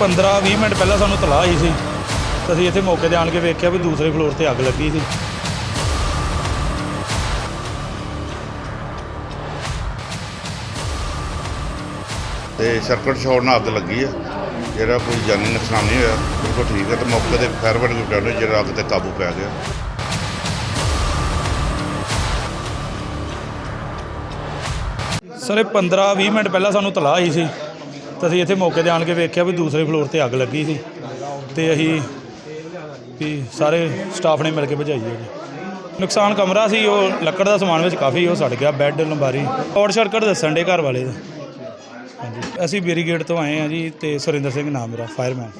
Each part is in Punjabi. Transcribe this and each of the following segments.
15-20 ਮਿੰਟ ਪਹਿਲਾਂ ਸਾਨੂੰ ਤਲਾਹ ਆਈ ਸੀ ਤੇ ਅਸੀਂ ਇੱਥੇ ਮੌਕੇ ਤੇ ਆਣ ਕੇ ਵੇਖਿਆ ਵੀ ਦੂਸਰੇ ਫਲੋਰ ਤੇ ਅੱਗ ਲੱਗੀ ਸੀ। ਤੇ ਸਰਕਟ ਸ਼ਾਰਟ ਨਾਲ ਅੱਗ ਲੱਗੀ ਆ। ਜਿਹੜਾ ਕੋਈ ਜਾਨੀ ਨੁਕਸਾਨ ਨਹੀਂ ਹੋਇਆ ਬਿਲਕੁਲ ਠੀਕ ਹੈ ਤੇ ਮੌਕੇ ਤੇ ਫਾਇਰ ਬ੍ਰਿਗੇਡ ਪਟਿਆਲੇ ਜਿਹੜਾ ਅੱਗ ਤੇ ਕਾਬੂ ਪੈ ਗਿਆ। ਸਰ ਇਹ 15-20 ਮਿੰਟ ਪਹਿਲਾਂ ਸਾਨੂੰ ਤਲਾਹ ਆਈ ਸੀ। ਤੇ ਅਸੀਂ ਇੱਥੇ ਮੌਕੇ ਤੇ ਆਣ ਕੇ ਵੇਖਿਆ ਵੀ ਦੂਸਰੇ ਫਲੋਰ ਤੇ ਅੱਗ ਲੱਗੀ ਸੀ। ਤੇ ਅਸੀਂ ਵੀ ਸਾਰੇ ਸਟਾਫ ਨੇ ਮਿਲ ਕੇ ਬੁਝਾਈ ਹੈ ਜੀ। ਨੁਕਸਾਨ ਕਮਰਾ ਸੀ, ਉਹ ਲੱਕੜ ਦਾ ਸਮਾਨ ਵਿੱਚ ਕਾਫੀ ਉਹ ਸੜ ਗਿਆ ਬੈੱਡ ਲੰਬਾਰੀ। ਔਰ ਸਰਕਟ ਦੱਸਣ ਦੇ ਘਰ ਵਾਲੇ ਦਾ। ਹਾਂਜੀ। ਅਸੀਂ ਬੇਰੀਗੇਟ ਤੋਂ ਆਏ ਹਾਂ ਜੀ ਤੇ ਸੁਰਿੰਦਰ ਸਿੰਘ ਨਾਮ ਮੇਰਾ ਫਾਇਰਮੈਨ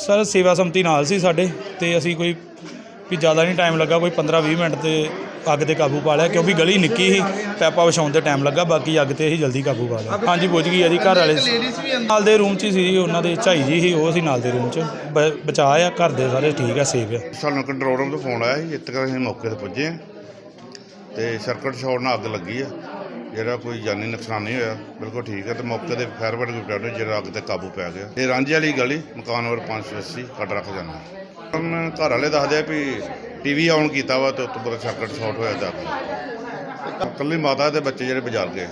ਸਰ, ਸੇਵਾ ਸੰਮਤੀ ਨਾਲ ਸੀ ਸਾਡੇ ਤੇ ਅਸੀਂ ਕੋਈ ਵੀ ਜ਼ਿਆਦਾ ਨਹੀਂ ਟਾਈਮ ਲੱਗਾ, ਕੋਈ 15-20 ਮਿੰਟ ਤੇ ਅੱਗ ਤੇ ਕਾਬੂ ਪਾ ਲਿਆ ਕਿਉਂਕਿ ਗਲੀ ਨਿੱਕੀ ਸੀ ਪੈਪਾ ਵਿਛਾਉਣ ਤੇ ਟਾਈਮ ਲੱਗਾ ਬਾਕੀ ਅੱਗ ਤੇ ਅਸੀਂ ਜਲਦੀ ਕਾਬੂ ਪਾ ਲਿਆ। ਹਾਂਜੀ ਬੁਝ ਗਈ ਆ ਜੀ ਘਰ ਵਾਲੇ ਨਾਲ ਦੇ ਰੂਮ 'ਚ ਹੀ ਸੀ ਜੀ ਉਹਨਾਂ ਦੇ ਝਾਈ ਜੀ ਸੀ ਉਹ ਸੀ ਨਾਲ ਦੇ ਰੂਮ 'ਚ। ਬ- ਬਚਾਅ ਆ ਘਰ ਦੇ ਸਾਰੇ ਠੀਕ ਆ ਸੇਫ ਆ। ਸਾਨੂੰ ਕੰਟਰੋਲ ਰੂਮ ਤੋਂ ਫੋਨ ਆਇਆ ਸੀ ਇੱਥੇ ਤੱਕ ਅਸੀਂ ਮੌਕੇ ਤੇ ਪੁੱਜੇ ਹਾਂ। ਤੇ ਸਰਕਟ ਸ਼ਾਰਟ ਨਾਲ ਅੱਗ ਲੱਗੀ ਆ ਜਿਹੜਾ ਕੋਈ ਜਾਨੀ ਨੁਕਸਾਨ ਨਹੀਂ ਹੋਇਆ ਬਿਲਕੁਲ ਠੀਕ ਹੈ ਤੇ ਮੌਕੇ ਤੇ ਫਾਇਰ ਬ੍ਰਿਗੇਡ ਪਟਿਆਲੇ ਜਿਹੜਾ ਅੱਗ ਤੇ ਕਾਬੂ ਪੈ ਗਿਆ। ਇਹ ਰਾਂਝੇ ਵਾਲੀ ਗਲੀ ਮਕਾਨ ਨੰਬਰ 580 ਕੱਟ ਰੱਖ ਜਾਣਾ ਹੁਣ ਘਰ ਵਾਲੇ ਦੱਸਦੇ ਆ ਵੀ ਟੀਵੀ ਆਨ ਕੀਤਾ ਵਾ ਤੇ ਉੱਤੋਂ ਪੂਰਾ ਸਰਕਟ ਸ਼ਾਰਟ ਹੋਇਆ ਜਾ ਇਕੱਲੀ ਮਾਤਾ ਤੇ ਬੱਚੇ ਜਿਹੜੇ ਬਾਜ਼ਾਰ ਗਏ।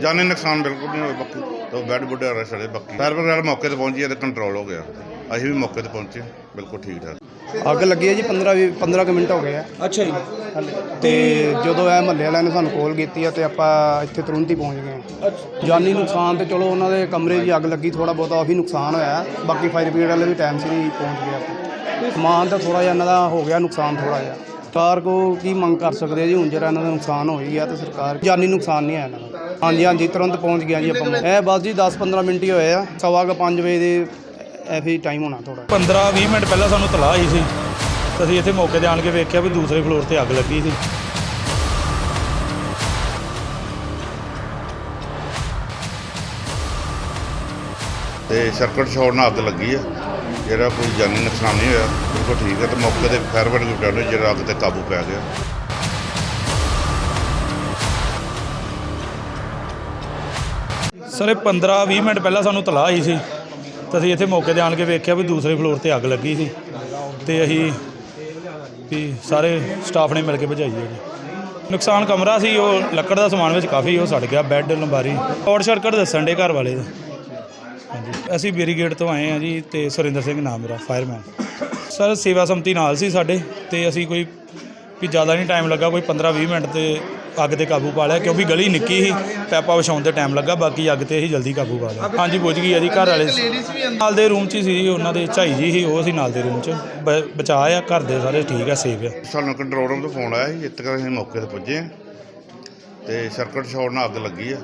ਜਾਨੀ ਨੁਕਸਾਨ ਬਿਲਕੁਲ ਨਹੀਂ ਹੋਇਆ ਬਾਕੀ ਤੇ ਬੈੱਡ ਬੁੱਡ ਰਸ਼ ਵਾਲੇ ਬਾਕੀ ਫਾਇਰ ਬ੍ਰਿਗੇਡ ਮੌਕੇ ਤੇ ਪਹੁੰਚੀ ਹੈ ਤੇ ਕੰਟਰੋਲ ਹੋ ਗਿਆ। ਅਸੀਂ ਵੀ ਮੌਕੇ ਤੇ ਪਹੁੰਚੇ ਬਿਲਕੁਲ ਠੀਕ ਠਾਕ। ਅੱਗ ਲੱਗੀ ਹੈ ਜੀ 15 ਵੀਹ 15 ਕੁ ਮਿੰਟ ਹੋ ਗਏ ਆ। ਅੱਛਾ ਜੀ। ਤੇ ਜਦੋਂ ਇਹ ਮਹੱਲੇ ਵਾਲਿਆਂ ਨੇ ਸਾਨੂੰ ਕਾਲ ਕੀਤੀ ਆ ਤੇ ਆਪਾਂ ਇੱਥੇ ਤੁਰੰਤ ਹੀ ਪਹੁੰਚ ਗਏ ਜਾਨੀ ਨੁਕਸਾਨ ਤੇ ਚਲੋ ਉਹਨਾਂ ਦੇ ਕਮਰੇ 'ਚ ਅੱਗ ਲੱਗੀ ਥੋੜਾ ਬਹੁਤਾ ਉਹੀ ਨੁਕਸਾਨ ਹੋਇਆ। ਬਾਕੀ ਫਾਇਰ ਬ੍ਰਿਗੇਡ ਵਾਲੇ ਵੀ ਟਾਈਮ ਸਿਰ ਹੀ ਪਹੁੰਚ ਗਏ ਆਪਾਂ ਸਮਾਨ ਤਾਂ ਥੋੜਾ ਜਿਹਾ ਇਹਨਾਂ ਦਾ ਹੋ ਗਿਆ ਨੁਕਸਾਨ ਥੋੜਾ ਜਿਹਾ। ਸਰਕਾਰ ਕੋ ਕੀ ਮੰਗ ਕਰ ਸਕਦੇ ਆ ਜੀ? ਹੁਣ ਜਿਹੜਾ ਇਹਨਾਂ ਦਾ ਨੁਕਸਾਨ ਹੋ ਹੀ ਗਿਆ ਤੇ ਸਰਕਾਰ ਜਾਨੀ ਨੁਕਸਾਨ ਨਹੀਂ ਹੈ ਇਹਨਾਂ ਦਾ। ਹਾਂਜੀ ਹਾਂਜੀ ਤੁਰੰਤ ਪਹੁੰਚ ਗਿਆ ਜੀ ਆਪਾਂ ਇਹ ਬਸ ਜੀ 10-15 ਮਿੰਟ ਹੀ ਹੋਏ ਆ। ਸਵਾ ਕੁ 5 ਵਜੇ ਦੇ ਐਫੀ ਟਾਈਮ ਹੋਣਾ ਥੋੜਾ 15-20 ਮਿੰਟ ਪਹਿਲਾਂ ਸਾਨੂੰ ਤਲਾਹ ਆਈ ਸੀ। ਅਸੀਂ ਇੱਥੇ ਮੌਕੇ ਤੇ ਆਣ ਕੇ ਵੇਖਿਆ ਵੀ ਦੂਸਰੇ ਫਲੋਰ ਤੇ ਅੱਗ ਲੱਗੀ ਸੀ। ਤੇ ਸਰਕਟ ਸ਼ਾਰਟ ਨਾਲ ਅੱਗ ਲੱਗੀ ਆ। ਜਿਹੜਾ ਕੋਈ ਜਾਨੀ ਨੁਕਸਾਨ ਨਹੀਂ ਹੋਇਆ, ਬਿਲਕੁਲ ਠੀਕ ਹੈ ਤੇ ਮੌਕੇ ਤੇ ਫਾਇਰ ਬ੍ਰਿਗੇਡ ਪਟਿਆਲੇ ਜਿਹੜਾ ਅੱਗ ਤੇ ਕਾਬੂ ਪੈ ਗਿਆ। ਸਰ, ਇਹ 15-20 ਮਿੰਟ ਪਹਿਲਾਂ ਸਾਨੂੰ ਤਲਾਹ ਆਈ ਸੀ ਤੇ ਅਸੀਂ ਇੱਥੇ ਮੌਕੇ ਤੇ ਆਣ ਕੇ ਵੇਖਿਆ ਵੀ ਦੂਸਰੇ ਫਲੋਰ ਤੇ ਅੱਗ ਲੱਗੀ ਸੀ ਤੇ ਅਸੀਂ ਵੀ ਸਾਰੇ ਸਟਾਫ ਨੇ ਮਿਲ ਕੇ ਬੁਝਾਈ ਹੈ ਜੀ। ਨੁਕਸਾਨ ਕਮਰਾ ਸੀ, ਉਹ ਲੱਕੜ ਦਾ ਸਮਾਨ ਵਿੱਚ ਕਾਫੀ ਉਹ ਸੜ ਗਿਆ ਬੈੱਡ ਲੰਬਾਰੀ। ਸ਼ਾਰਟ ਸਰਕਟ ਦੱਸਣ ਦੇ ਘਰ ਵਾਲੇ। ਦਾ ਹਾਂਜੀ। ਅਸੀਂ ਬੇਰੀਗੇਟ ਤੋਂ ਆਏ ਹਾਂ ਜੀ ਤੇ ਸੁਰਿੰਦਰ ਸਿੰਘ ਨਾਮ ਮੇਰਾ ਫਾਇਰਮੈਨ ਸਰ, ਸੇਵਾ ਸੰਮਤੀ ਨਾਲ ਸੀ ਸਾਡੇ ਤੇ ਅਸੀਂ ਕੋਈ ਵੀ ਜ਼ਿਆਦਾ ਨਹੀਂ ਟਾਈਮ ਲੱਗਾ, ਕੋਈ 15-20 ਮਿੰਟ ਤੇ ਅੱਗ ਤੇ ਕਾਬੂ ਪਾ ਲਿਆ ਕਿਉਂਕਿ ਗਲੀ ਨਿੱਕੀ ਸੀ, ਪੈਪਾ ਵਿਛਾਉਣ ਤੇ ਟਾਈਮ ਲੱਗਾ, ਬਾਕੀ ਅੱਗ ਤੇ ਅਸੀਂ ਜਲਦੀ ਕਾਬੂ ਪਾ ਲਿਆ। ਹਾਂਜੀ ਬੁਝ ਗਈ ਆ ਜੀ, ਘਰ ਵਾਲੇ ਨਾਲ ਦੇ ਰੂਮ 'ਚ ਹੀ ਸੀ ਜੀ, ਉਹਨਾਂ ਦੇ ਝਾਈ ਜੀ ਸੀ, ਉਹ ਸੀ ਨਾਲ ਦੇ ਰੂਮ 'ਚ। ਬ- ਬਚਾਅ ਆ, ਘਰ ਦੇ ਸਾਰੇ ਠੀਕ ਆ ਸੇਫ ਆ। ਸਾਨੂੰ ਕੰਟਰੋਲ ਰੂਮ ਤੋਂ ਫੋਨ ਆਇਆ ਸੀ ਇੱਥੇ ਤੱਕ ਅਸੀਂ ਮੌਕੇ ਤੇ ਪੁੱਜੇ ਹਾਂ। ਤੇ ਸਰਕਟ ਸ਼ਾਰਟ ਨਾਲ ਅੱਗ ਲੱਗੀ ਆ।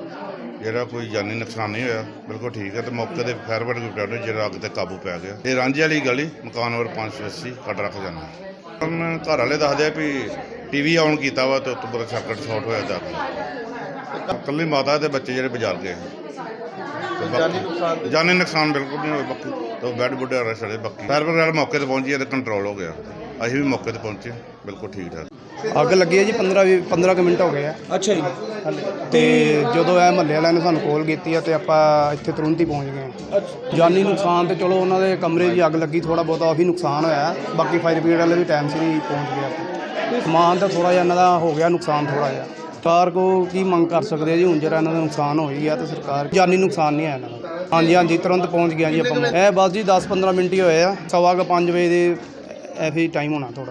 ਜਿਹੜਾ ਕੋਈ ਜਾਨੀ ਨੁਕਸਾਨ ਨਹੀਂ ਹੋਇਆ ਬਿਲਕੁਲ ਠੀਕ ਹੈ ਤੇ ਮੌਕੇ ਤੇ ਫਾਇਰ ਬ੍ਰਿਗੇਡ ਪਟਿਆਲੇ ਜਿਹੜਾ ਅੱਗ ਤੇ ਕਾਬੂ ਪੈ ਗਿਆ। ਇਹ ਰਾਂਝੇ ਵਾਲੀ ਗਲੀ ਮਕਾਨ ਨੰਬਰ 580 ਕੱਟ ਰੱਖ ਜਾਣਾ। ਹੁਣ ਘਰ ਵਾਲੇ ਦੱਸਦੇ ਆ ਵੀ ਟੀਵੀ ਆਨ ਕੀਤਾ ਵਾ ਤੇ ਉੱਤੋਂ ਪੂਰਾ ਸਰਕਟ ਸ਼ਾਰਟ ਹੋਇਆ ਜਾ ਇਕੱਲੀ ਮਾਤਾ ਤੇ ਬੱਚੇ ਜਿਹੜੇ ਬਾਜ਼ਾਰ ਗਏ। ਤੇ ਬਾਕੀ- ਜਾਨੀ ਨੁਕਸਾਨ ਬਿਲਕੁਲ ਨਹੀਂ ਹੋਇਆ ਬਾਕੀ ਤੇ ਬੈੱਡ ਬੁੱਡ ਰਸ਼ ਵਾਲੇ ਬਾਕੀ। ਫਾਇਰ ਬ੍ਰਿਗੇਡ ਮੌਕੇ ਤੇ ਪਹੁੰਚੀ ਹੈ ਤੇ ਕੰਟਰੋਲ ਹੋ ਗਿਆ। ਅਸੀਂ ਵੀ ਮੌਕੇ ਤੇ ਪਹੁੰਚੇ ਬਿਲਕੁਲ ਠੀਕ ਠਾਕ। ਅੱਗ ਲੱਗੀ ਹੈ ਜੀ 15 ਵੀਹ 15 ਕੁ ਮਿੰਟ ਹੋ ਗਏ ਆ। ਅੱਛਾ ਜੀ। ਤੇ ਜਦੋਂ ਇਹ ਮਹੱਲੇ ਵਾਲਿਆਂ ਨੇ ਸਾਨੂੰ ਕਾਲ ਕੀਤੀ ਆ ਤੇ ਆਪਾਂ ਇੱਥੇ ਤੁਰੰਤ ਹੀ ਪਹੁੰਚ ਗਏ ਜਾਨੀ ਨੁਕਸਾਨ ਤੇ ਚਲੋ ਉਹਨਾਂ ਦੇ ਕਮਰੇ 'ਚ ਅੱਗ ਲੱਗੀ ਥੋੜਾ ਬਹੁਤਾ ਉਹੀ ਨੁਕਸਾਨ ਹੋਇਆ। ਬਾਕੀ ਫਾਇਰ ਬ੍ਰਿਗੇਡ ਵਾਲੇ ਵੀ ਟਾਈਮ ਸਿਰ ਹੀ ਪਹੁੰਚ ਗਏ ਆਪਾਂ ਸਮਾਨ ਤਾਂ ਥੋੜਾ ਜਿਹਾ ਇਹਨਾਂ ਦਾ ਹੋ ਗਿਆ ਨੁਕਸਾਨ ਥੋੜਾ ਜਿਹਾ। ਸਰਕਾਰ ਕੋ ਕੀ ਮੰਗ ਕਰ ਸਕਦੇ ਆ ਜੀ? ਹੁਣ ਜਿਹੜਾ ਇਹਨਾਂ ਦਾ ਨੁਕਸਾਨ ਹੋ ਹੀ ਗਿਆ ਤੇ ਸਰਕਾਰ ਜਾਨੀ ਨੁਕਸਾਨ ਨਹੀਂ ਹੈ ਇਹਨਾਂ ਦਾ। ਹਾਂਜੀ ਹਾਂਜੀ ਤੁਰੰਤ ਪਹੁੰਚ ਗਿਆ ਜੀ ਆਪਾਂ ਇਹ ਬਸ ਜੀ 10-15 ਮਿੰਟ ਹੀ ਹੋਏ ਆ। ਸਵਾ ਕੁ 5 ਵਜੇ ਦੇ ਐਫੀ ਟਾਈਮ ਹੋਣਾ ਥੋੜਾ